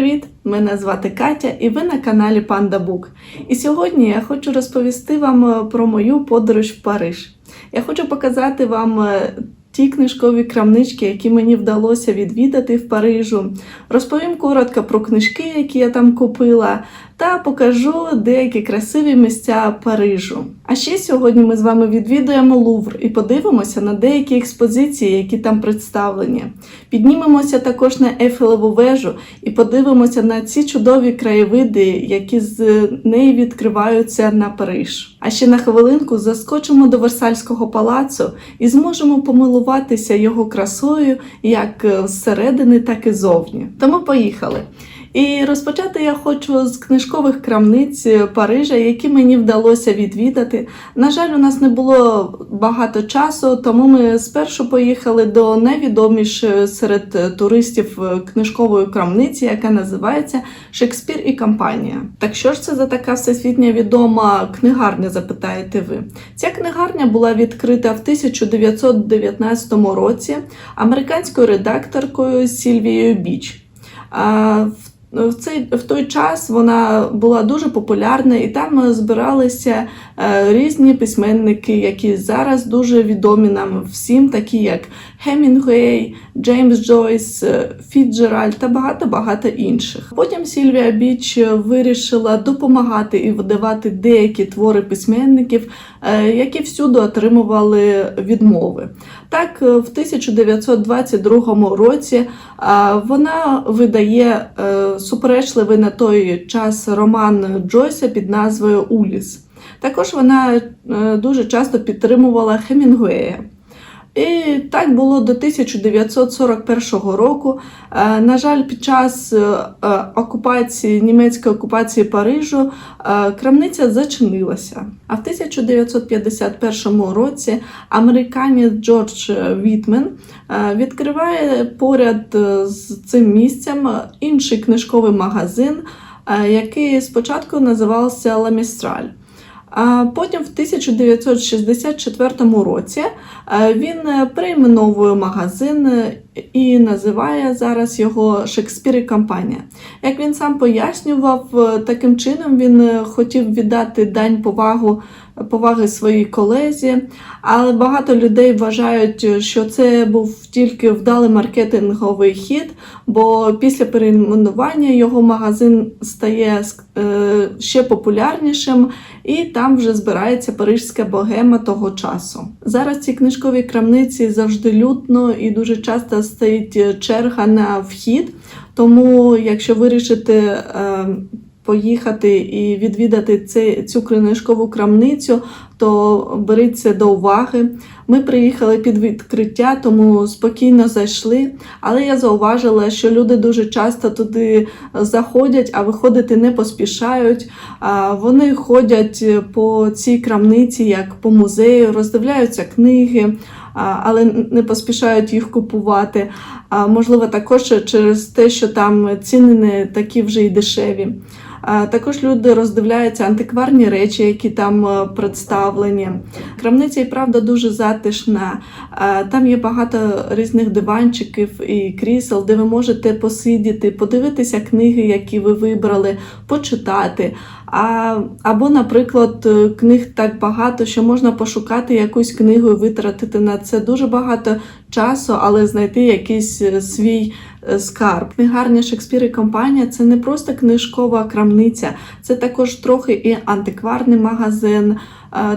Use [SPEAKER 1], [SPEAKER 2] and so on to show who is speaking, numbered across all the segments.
[SPEAKER 1] Привіт! Мене звати Катя і ви на каналі Панда Бук. І сьогодні я хочу розповісти вам е, про мою подорож в Париж. Я хочу показати вам е, ті книжкові крамнички, які мені вдалося відвідати в Парижу. Розповім коротко про книжки, які я там купила, та покажу деякі красиві місця Парижу. А ще сьогодні ми з вами відвідуємо Лувр і подивимося на деякі експозиції, які там представлені. Піднімемося також на Ейфелеву вежу і подивимося на ці чудові краєвиди, які з неї відкриваються на Париж. А ще на хвилинку заскочимо до Версальського палацу і зможемо помилуватися його красою як зсередини, так і зовні. Тому поїхали. І розпочати я хочу з книжкових крамниць Парижа, які мені вдалося відвідати. На жаль, у нас не було багато часу, тому ми спершу поїхали до найвідомішої серед туристів книжкової крамниці, яка називається Шекспір і компанія. Так що ж це за така всесвітня відома книгарня? Запитаєте ви? Ця книгарня була відкрита в 1919 році американською редакторкою Сільвією Біч. В в цей в той час вона була дуже популярна, і там збиралися е, різні письменники, які зараз дуже відомі нам всім, такі як Хемінгуей, Джеймс Джойс, е, Фіджеральд та багато-багато інших. Потім Сільвія Біч вирішила допомагати і видавати деякі твори письменників, е, які всюди отримували відмови. Так, е, в 1922 році е, вона видає е, суперечливий на той час роман Джойса під назвою Уліс. Також вона дуже часто підтримувала Хемінгуея. І так було до 1941 року. На жаль, під час окупації німецької окупації Парижу крамниця зачинилася. А в 1951 році американець Джордж Вітмен відкриває поряд з цим місцем інший книжковий магазин, який спочатку називався Ла Містраль. А потім в 1964 році він перейменовує магазин і називає зараз його Шекспір і компанія. Як він сам пояснював, таким чином він хотів віддати дань повагу. Поваги своїй колезі, але багато людей вважають, що це був тільки вдалий маркетинговий хід, бо після перейменування його магазин стає ще популярнішим, і там вже збирається парижська богема того часу. Зараз ці книжкові крамниці завжди лютно і дуже часто стоїть черга на вхід. Тому, якщо вирішите поїхати і відвідати цю книжкову крамницю, то беріться до уваги. Ми приїхали під відкриття, тому спокійно зайшли. Але я зауважила, що люди дуже часто туди заходять, а виходити не поспішають. Вони ходять по цій крамниці, як по музею, роздивляються книги. Але не поспішають їх купувати. Можливо, також через те, що там ціни не такі вже й дешеві. Також люди роздивляються антикварні речі, які там е, представлені. Крамниця і правда дуже затишна. Там є багато різних диванчиків і крісел, де ви можете посидіти, подивитися книги, які ви вибрали, почитати. А, Або, наприклад, е, книг так багато, що можна пошукати якусь книгу і витратити на це дуже багато часу, але знайти якийсь е, свій е, скарб. Книгарня Шекспір і компанія це не просто книжкова крамниця, це також трохи і антикварний магазин.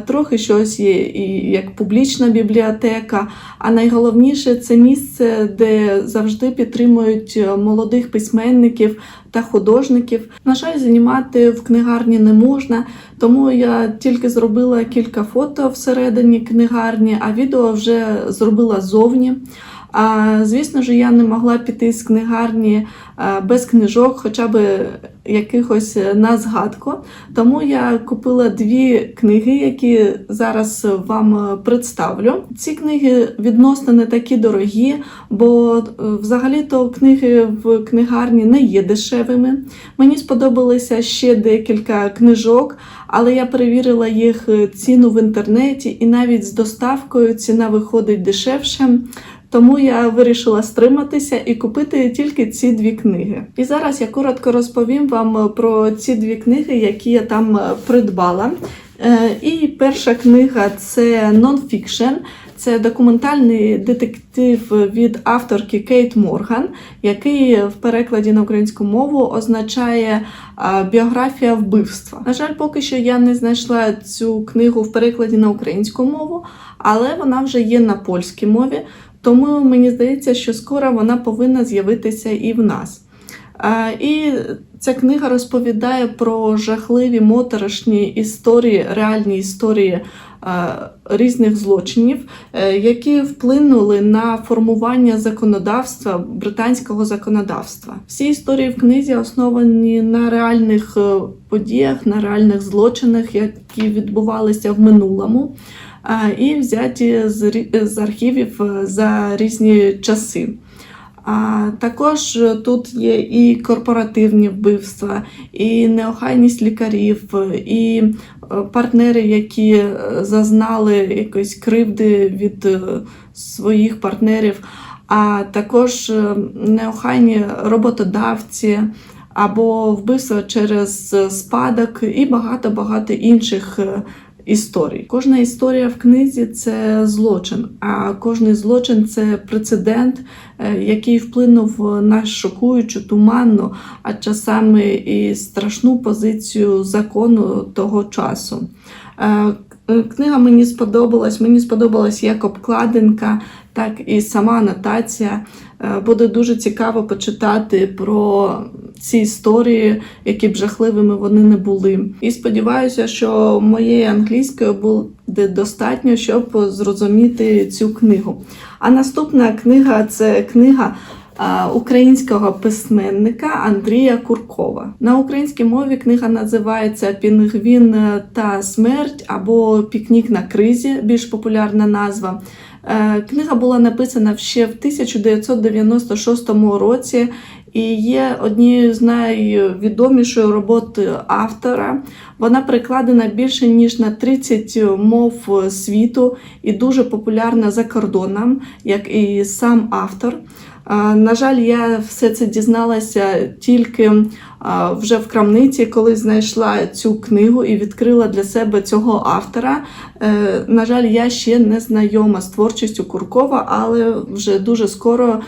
[SPEAKER 1] Трохи щось є і як публічна бібліотека. А найголовніше це місце, де завжди підтримують молодих письменників та художників. На жаль, знімати в книгарні не можна, тому я тільки зробила кілька фото всередині книгарні, а відео вже зробила зовні. А звісно ж, я не могла піти з книгарні без книжок, хоча б якихось на згадку. Тому я купила дві книги, які зараз вам представлю. Ці книги відносно не такі дорогі, бо е, взагалі-то книги в книгарні не є дешевими. Мені сподобалися ще декілька книжок, але я перевірила їх ціну в інтернеті, і навіть з доставкою ціна виходить дешевше. Тому я вирішила стриматися і купити тільки ці дві книги. І зараз я коротко розповім вам про ці дві книги, які я там е, придбала. Е, І перша книга це нонфікшн. Це документальний детектив від авторки Кейт Морган, який в перекладі на українську мову означає біографія вбивства. На жаль, поки що я не знайшла цю книгу в перекладі на українську мову, але вона вже є на польській мові, тому мені здається, що скоро вона повинна з'явитися і в нас. І ця книга розповідає про жахливі моторошні історії, реальні історії різних злочинів, е, які вплинули на формування законодавства британського законодавства. Всі історії в книзі основані на реальних е, подіях, на реальних злочинах, які відбувалися в минулому, і взяті з архівів е, за різні часи. А також тут є і корпоративні вбивства, і неохайність лікарів, і е, партнери, які е, зазнали якоїсь кривди від своїх партнерів, а також неохайні роботодавці. Або вбивства через спадок і багато-багато інших е, історій. Кожна історія в книзі це злочин, а кожний злочин це прецедент, е, який вплинув на шокуючу, туманну, а часами і страшну позицію закону того часу. Е, к- Книга мені сподобалась. Мені сподобалась як обкладинка, так і сама анотація. Е, Буде дуже цікаво почитати про ці історії, які б жахливими вони не були. І сподіваюся, що моєї англійської буде достатньо, щоб зрозуміти цю книгу. А наступна книга це книга. А, Українського письменника Андрія Куркова на українській мові книга називається Пінгвін та смерть або Пікнік на кризі, більш популярна назва. Е, Книга була написана ще в 1996 році і є однією з найвідомішої роботи автора. Вона перекладена більше ніж на 30 мов світу і дуже популярна за кордоном, як і сам автор. На жаль, я все це дізналася тільки вже в крамниці, коли знайшла цю книгу і відкрила для себе цього автора. Е, На жаль, я ще не знайома з творчістю Куркова, але вже дуже скоро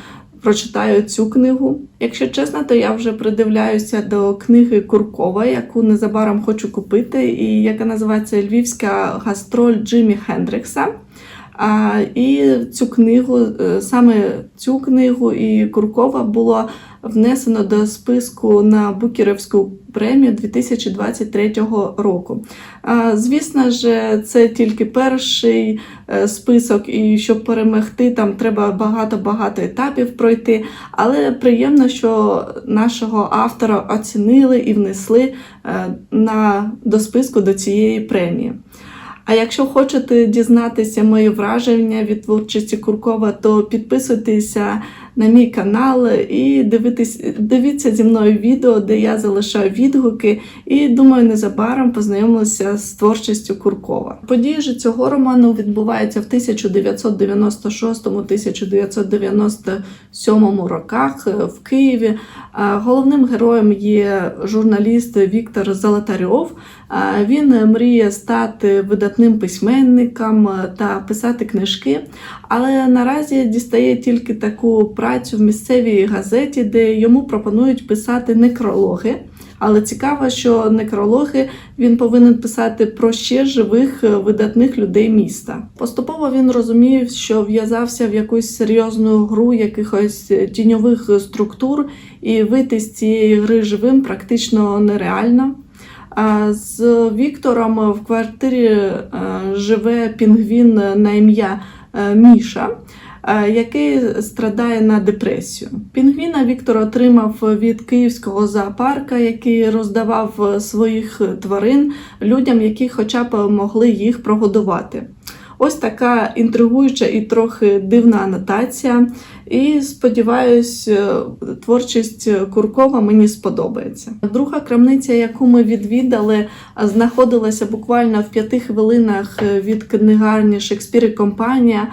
[SPEAKER 1] прочитаю цю книгу. Якщо чесно, то я вже придивляюся до книги Куркова, яку незабаром хочу купити, і яка називається Львівська гастроль Джиммі Хендрикса. А, і цю книгу, е, саме цю книгу і Куркова було внесено до списку на Букерівську премію 2023 року. Звісно ж, це тільки перший е, список, і щоб перемогти, там треба багато-багато етапів пройти. Але приємно, що нашого автора оцінили і внесли е, на, до списку до цієї премії. А якщо хочете дізнатися мої враження від творчості Куркова, то підписуйтеся на мій канал і дивитись, дивіться зі мною відео, де я залишаю відгуки, і думаю, незабаром познайомилися з творчістю Куркова. Події ж цього роману відбуваються в 1996-1997 роках е, в Києві. Головним героєм є журналіст Віктор Золотарьов. Він мріє стати видатним письменником е, та писати книжки, але наразі дістає тільки таку працю в місцевій газеті, де йому пропонують писати некрологи. Але цікаво, що некрологи він повинен писати про ще живих е, видатних людей міста. Поступово він розуміє, що в'язався в якусь серйозну гру якихось е, тіньових структур, і вийти з цієї гри живим практично нереально. А З Віктором в квартирі е, живе пінгвін на ім'я Міша, е, який страдає на депресію. Пінгвіна Віктор отримав від київського зоопарка, який роздавав е, своїх тварин людям, які хоча б могли їх прогодувати. Ось така інтригуюча і трохи дивна анотація. І сподіваюсь, е, творчість Куркова мені сподобається. Друга крамниця, яку ми відвідали, знаходилася буквально в п'яти хвилинах е, від книгарні Шекспір і компанія.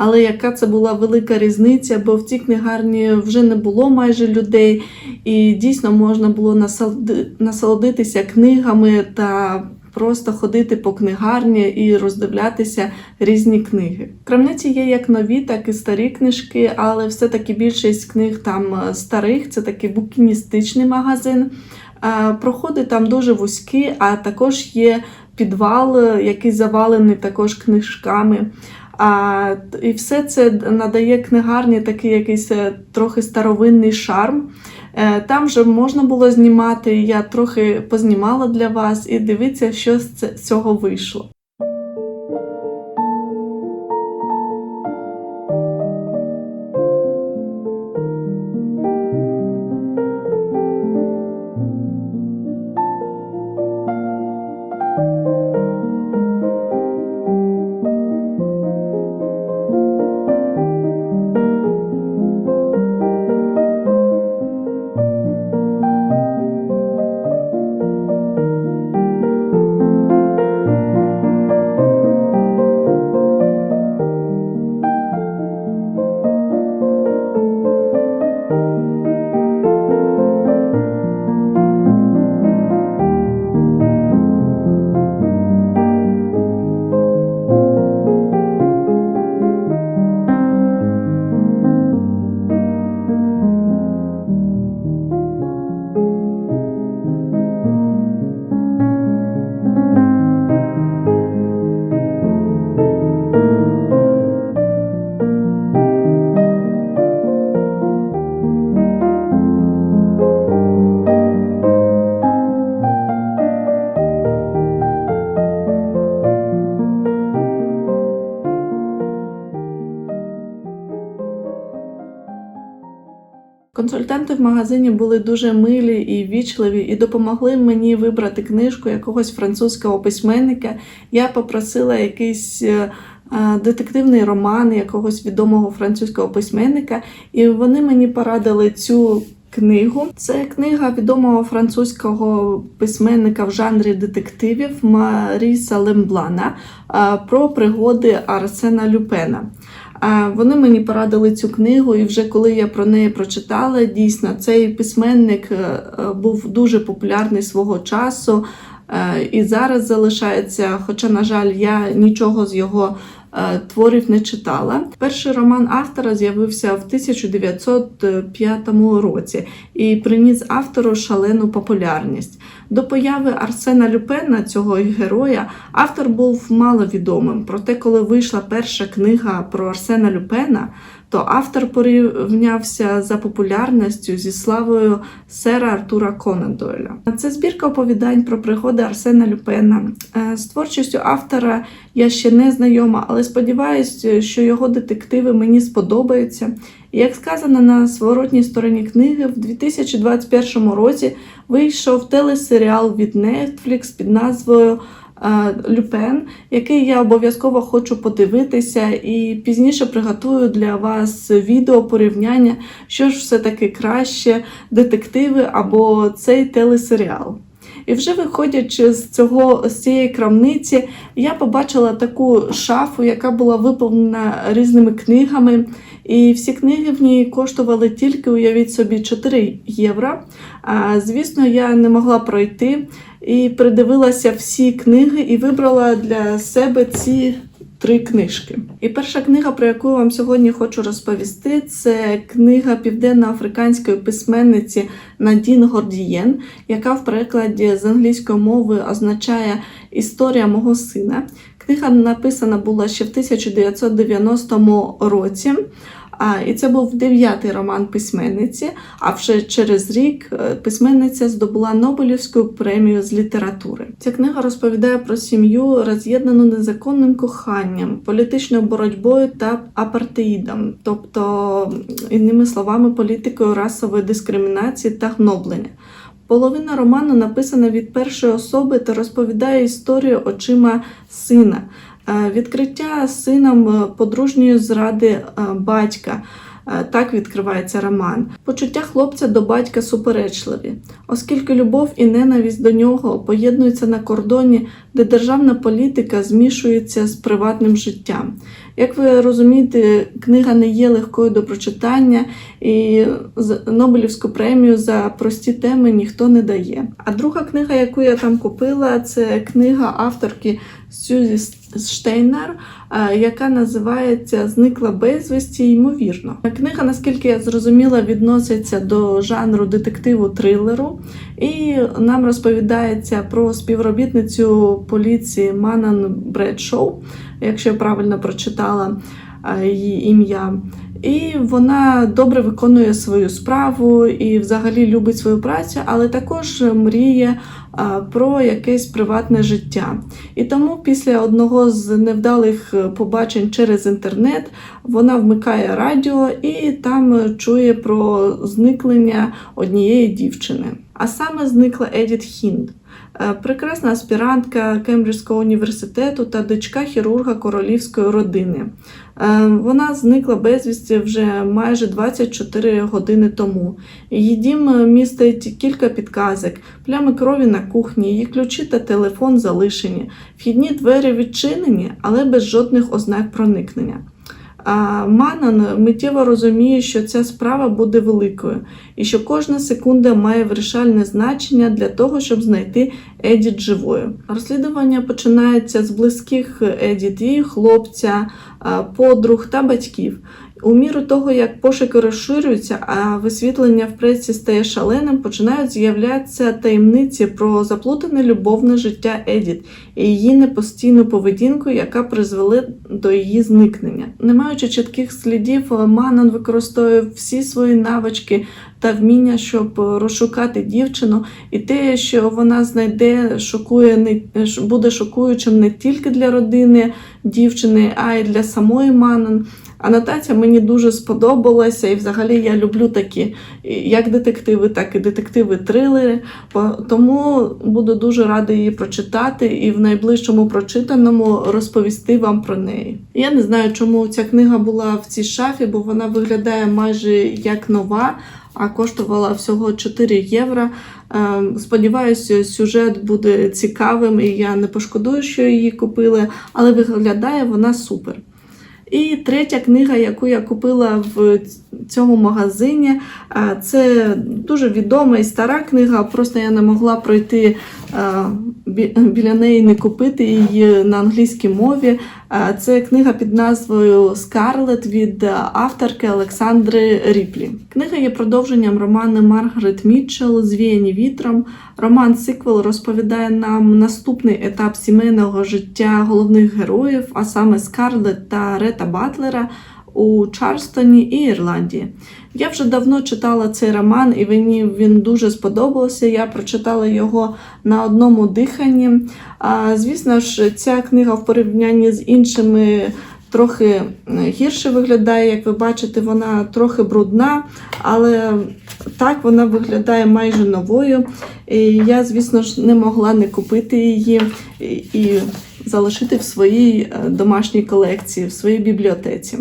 [SPEAKER 1] але яка це була велика різниця, бо в цій книгарні вже не було майже людей, і дійсно можна було насолоди- насолодитися книгами та просто ходити по книгарні і роздивлятися різні книги. Крамниці є як нові, так і старі книжки, але все-таки більшість книг там е, старих, це такий букіністичний магазин. Е, Проходи там дуже вузькі, а також є підвал, е, який завалений також книжками. А, і все це надає книгарні такий якийсь трохи старовинний шарм. Е, Там вже можна було знімати. Я трохи познімала для вас і дивіться, що з цього вийшло. Консультанти в магазині були дуже милі і вічливі і допомогли мені вибрати книжку якогось французького письменника. Я попросила якийсь е, е, детективний роман якогось відомого французького письменника, і вони мені порадили цю. Книгу це книга відомого французького письменника в жанрі детективів Маріса Лемблана е, про пригоди Арсена Люпена. Вони мені порадили цю книгу, і вже коли я про неї прочитала, дійсно цей письменник е, е, був дуже популярний свого часу е, і зараз залишається. Хоча, на жаль, я нічого з його творів не читала. Перший роман автора з'явився в 1905 році і приніс автору шалену популярність. До появи Арсена Люпена, цього героя, автор був маловідомим. Проте, коли вийшла перша книга про Арсена Люпена, то автор порівнявся за популярністю зі славою сера Артура Конан Дойля. Це збірка оповідань про пригоди Арсена Люпена. Е, З творчістю автора я ще не знайома, але сподіваюся, що його детективи мені сподобаються. Як сказано на зворотній стороні книги, в 2021 році вийшов телесеріал від Netflix під назвою Люпен, який я обов'язково хочу подивитися, і пізніше приготую для вас відео порівняння, що ж все-таки краще детективи або цей телесеріал. І вже виходячи з цього з цієї крамниці, я побачила таку шафу, яка була виповнена різними книгами. І всі книги в ній коштували тільки, уявіть собі, 4 євро. А, звісно, я не могла пройти і придивилася всі книги і вибрала для себе ці три книжки. І перша книга, про яку вам сьогодні хочу розповісти, це книга південноафриканської письменниці Надін Гордієн, яка в перекладі з англійської мови означає Історія мого сина. Книга написана була ще в 1990 році. А, і це був дев'ятий роман письменниці. А вже через рік е, письменниця здобула Нобелівську премію з літератури. Ця книга розповідає про сім'ю, роз'єднану незаконним коханням, політичною боротьбою та апартеїдом, тобто, інними словами, політикою расової дискримінації та гноблення. Половина роману написана від першої особи та розповідає історію очима сина. Е, Відкриття сином е, подружньої зради е, батька, Так відкривається роман. Почуття хлопця до батька суперечливі, оскільки любов і ненависть до нього поєднуються на кордоні, де державна політика змішується з приватним життям. Як ви розумієте, книга не є легкою до прочитання, і Нобелівську премію за прості теми ніхто не дає. А друга книга, яку я там купила, це книга авторки Сюзі Штейнер, е, яка називається Зникла безвісті, ймовірно. Книга, наскільки я зрозуміла, відноситься до жанру детективу трилеру, і нам розповідається про співробітницю поліції Манан Бредшоу, якщо я правильно прочитала е, її ім'я. І вона добре виконує свою справу і взагалі любить свою працю, але також мріє про якесь приватне життя. І тому після одного з невдалих е, побачень через інтернет вона вмикає радіо і там чує про зникнення однієї дівчини. А саме зникла Едіт Хінд. Е, Прекрасна аспірантка Кембриджського університету та дочка хірурга королівської родини. Е, Вона зникла безвісті вже майже 24 години тому. Її дім е, містить кілька підказок, плями крові на кухні, її ключі та телефон залишені. Вхідні двері відчинені, але без жодних ознак проникнення. А Манан миттєво розуміє, що ця справа буде великою, і що кожна секунда має вирішальне значення для того, щоб знайти Едіт живою. Розслідування починається з близьких Едіт, її хлопця, подруг та батьків. У міру того, як пошуки розширюються, а висвітлення в пресі стає шаленим, починають з'являтися таємниці про заплутане любовне життя Едіт і її непостійну поведінку, яка призвели до її зникнення. Не маючи чітких слідів, Манан використовує всі свої навички та вміння, щоб розшукати дівчину, і те, що вона знайде, шокує буде шокуючим не тільки для родини дівчини, а й для самої Манан. Анотація мені дуже сподобалася, і взагалі я люблю такі як детективи, так і детективи-трилери. Тому буду дуже рада її прочитати і в найближчому прочитаному розповісти вам про неї. Я не знаю, чому ця книга була в цій шафі, бо вона виглядає майже як нова, а коштувала всього 4 євро. Ем, Сподіваюся, сюжет буде цікавим, і я не пошкодую, що її купили, але виглядає вона супер. І третя книга, яку я купила в цьому магазині, це дуже відома і стара книга. Просто я не могла пройти біля неї, не купити її на англійській мові. А, Це книга під назвою Скарлет від авторки Олександри Ріплі. Книга є продовженням роману Маргарет Мітчелл Звіяні вітром. Роман Сиквел розповідає нам наступний етап сімейного життя головних героїв, а саме Скарлет та Рета Батлера у Чарльстоні і Ірландії. Я вже давно читала цей роман, і мені він дуже сподобався. Я прочитала його на одному диханні. А, звісно ж, ця книга в порівнянні з іншими. Трохи гірше виглядає, як ви бачите, вона трохи брудна, але так вона виглядає майже новою. І я, звісно ж, не могла не купити її і, і залишити в своїй е, домашній колекції, в своїй бібліотеці.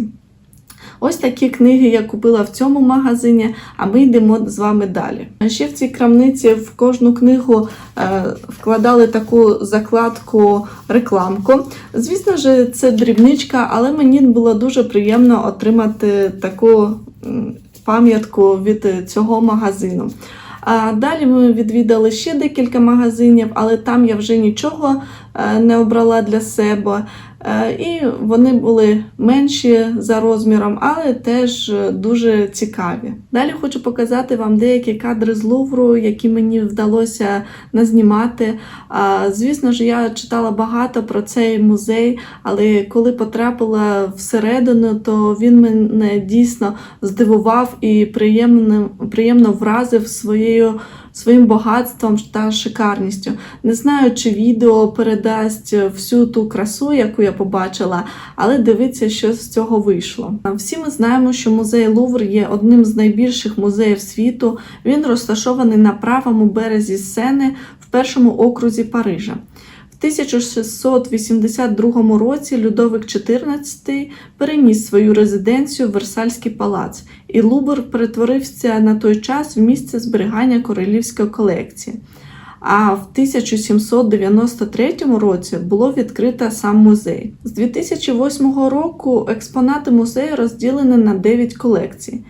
[SPEAKER 1] Ось такі книги я купила в цьому магазині, а ми йдемо з вами далі. Ще в цій крамниці в кожну книгу е, вкладали таку закладку рекламку. Звісно ж, це дрібничка, але мені було дуже приємно отримати таку пам'ятку від цього магазину. А далі ми відвідали ще декілька магазинів, але там я вже нічого е, не обрала для себе. Е, І вони були менші за розміром, але теж е, дуже цікаві. Далі хочу показати вам деякі кадри з Лувру, які мені вдалося назнімати. Звісно ж, я читала багато про цей музей, але коли потрапила всередину, то він мене дійсно здивував і приємно, приємно вразив своєю. Своїм багатством та шикарністю. Не знаю, чи відео передасть всю ту красу, яку я побачила, але дивіться, що з цього вийшло. Всі ми знаємо, що музей Лувр є одним з найбільших музеїв світу. Він розташований на правому березі Сени в першому окрузі Парижа. В 1682 році Людовик XIV переніс свою резиденцію в Версальський палац, і Лувр перетворився на той час в місце зберігання королівської колекції. А в 1793 році було відкрито сам музей. З 2008 року експонати музею розділені на 9 колекцій: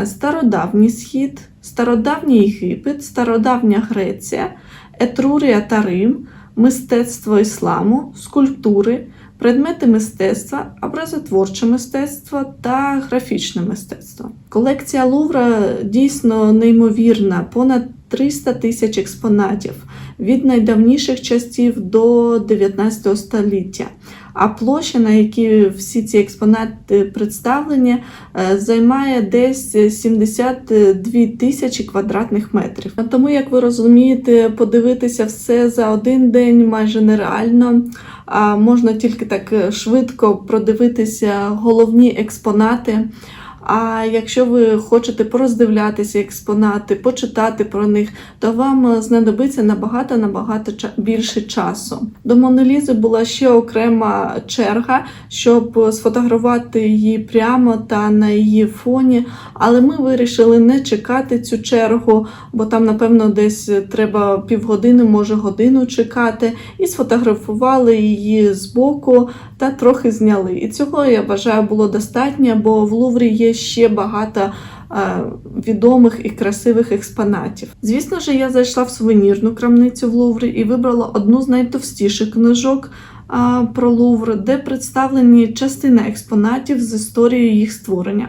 [SPEAKER 1] Е, Стародавній схід, стародавній Єгипет, стародавня Греція, Етрурія та Рим, мистецтво ісламу, скульптури, предмети мистецтва, образотворче мистецтво та графічне мистецтво. Колекція Лувра дійсно неймовірна, понад 300 тисяч експонатів від найдавніших часів до 19 століття. А площа, на якій всі ці експонати представлені, е, займає десь 72 тисячі квадратних метрів. Тому, як ви розумієте, подивитися все за один день майже нереально. А можна тільки так е, швидко продивитися головні експонати. А якщо ви хочете пороздивлятися експонати, почитати про них, то вам е, знадобиться набагато набагато більше часу. До Монолізи була ще окрема черга, щоб сфотографувати її прямо та на її фоні. Але ми вирішили не чекати цю чергу, бо там, напевно, десь треба півгодини, може годину чекати, і сфотографували її збоку та трохи зняли. І цього я вважаю було достатньо, бо в Луврі є ще багато е, відомих і красивих експонатів. Звісно ж, я зайшла в сувенірну крамницю в Луврі і вибрала одну з найтовстіших книжок а, про Лувр, де представлені частина експонатів з історією їх створення.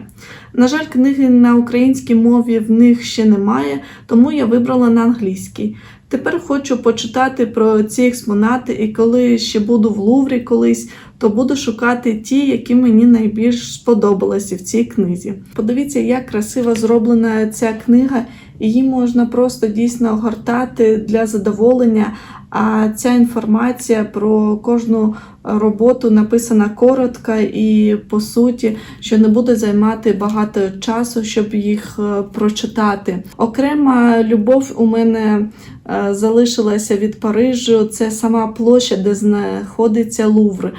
[SPEAKER 1] На жаль, книги на українській мові в них ще немає, тому я вибрала на англійській. Тепер хочу почитати про ці експонати, і коли ще буду в Луврі колись, то буду шукати ті, які мені найбільш сподобалися в цій книзі. Подивіться, як красиво зроблена ця книга. Її можна просто дійсно гортати для задоволення. А ця інформація про кожну роботу написана коротко і по суті, що не буде займати багато часу, щоб їх е, прочитати. Окрема любов у мене е, залишилася від Парижу. Це сама площа, де знаходиться Лувр.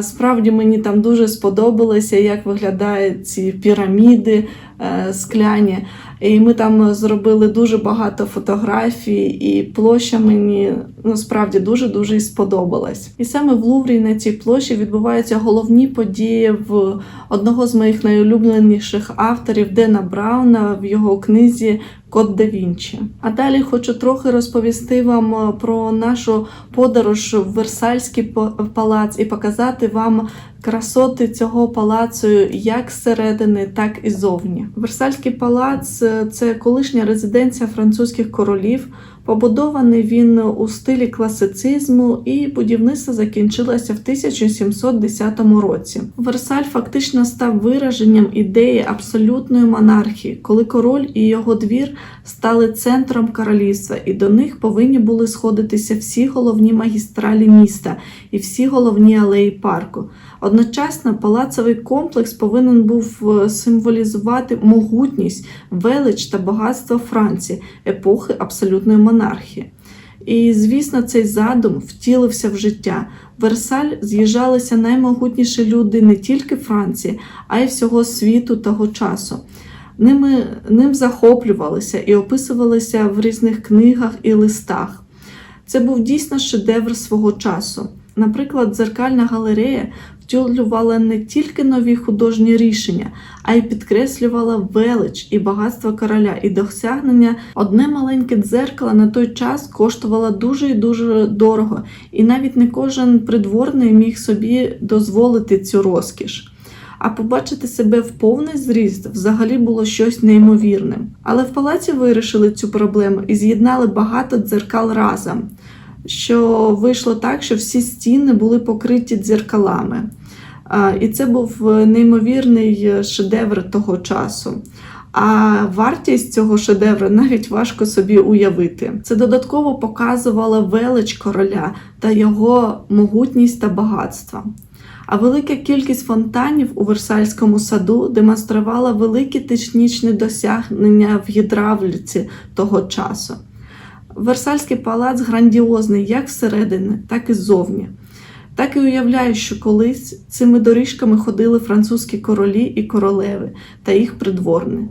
[SPEAKER 1] Справді мені там дуже сподобалося, як виглядають ці піраміди е, скляні. І ми там зробили дуже багато фотографій, і площа мені ну, справді дуже дуже сподобалась. І саме в Луврі на цій площі відбуваються головні події в одного з моїх найулюбленіших авторів Дена Брауна в його книзі Код да Вінчі. А далі хочу трохи розповісти вам е, про нашу подорож в Версальський палац і показати вам красоти цього палацу як зсередини, так і зовні. Версальський палац е, це колишня резиденція французьких королів. Побудований він у стилі класицизму, і будівництво закінчилося в 1710 році. Версаль фактично став вираженням ідеї абсолютної монархії, коли король і його двір стали центром королівства, і до них повинні були сходитися всі головні магістралі міста і всі головні алеї парку. Одночасно палацовий комплекс повинен був е, символізувати могутність, велич та багатство Франції епохи абсолютної монархії. І, звісно, цей задум втілився в життя. В Версаль з'їжджалися наймогутніші люди не тільки Франції, а й всього світу того часу. Ними, ним захоплювалися і описувалися в різних книгах і листах. Це був дійсно шедевр свого часу. Наприклад, дзеркальна галерея втілювала не тільки нові художні рішення, а й підкреслювала велич і багатство короля, і досягнення одне маленьке дзеркало на той час коштувало дуже і дуже дорого, і навіть не кожен придворний міг собі дозволити цю розкіш. А побачити себе в повний зріст взагалі було щось неймовірне. Але в палаці вирішили цю проблему і з'єднали багато дзеркал разом, що вийшло так, що всі стіни були покриті дзеркалами. І це був неймовірний шедевр того часу. А вартість цього шедевру навіть важко собі уявити. Це додатково показувало велич короля та його могутність та багатство. А велика кількість фонтанів у Версальському саду демонструвала великі технічні досягнення в гідравліці того часу. Версальський палац грандіозний як всередині, так і ззовні. Так і уявляю, що колись цими доріжками ходили французькі королі і королеви та їх придворні.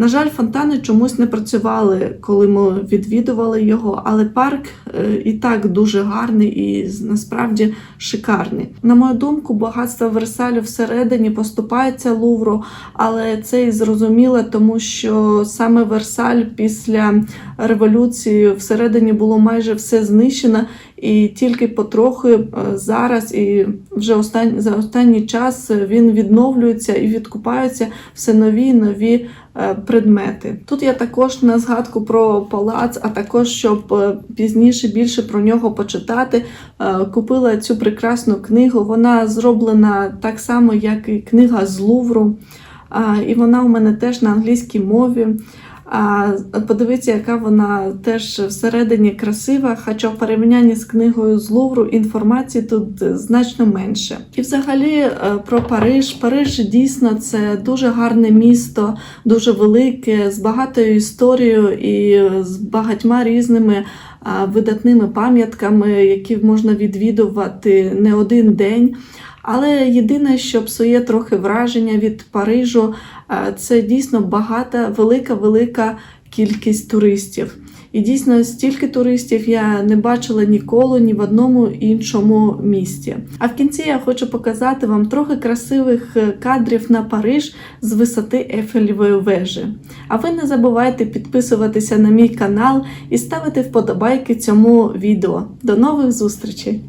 [SPEAKER 1] На жаль, фонтани чомусь не працювали, коли ми відвідували його, але парк е, і так дуже гарний і насправді шикарний. На мою думку, багатство Версалю всередині поступається Лувру, але це і зрозуміло, тому що саме Версаль після революції всередині було майже все знищено, і тільки потрохи е, зараз і вже остань, за останній час е, він відновлюється і відкупаються все нові і нові е, предмети. Тут я також на згадку про палац, а також щоб пізніше більше про нього почитати. Купила цю прекрасну книгу. Вона зроблена так само, як і книга з Лувру. І вона у мене теж на англійській мові. А подивіться, яка вона теж всередині красива, хоча в порівнянні з книгою з Лувру інформації тут е, значно менше. І взагалі е, про Париж. Париж дійсно це дуже гарне місто, дуже велике, з багатою історією і е, з багатьма різними видатними пам'ятками, які можна відвідувати не один день. Але єдине, що псує трохи враження від Парижу, е, це дійсно багата, велика, велика кількість туристів. І дійсно стільки туристів я не бачила ніколи ні в одному іншому місті. А в кінці я хочу показати вам трохи красивих е, кадрів на Париж з висоти Ефелевої вежі. А ви не забувайте підписуватися на мій канал і ставити вподобайки цьому відео. До нових зустрічей!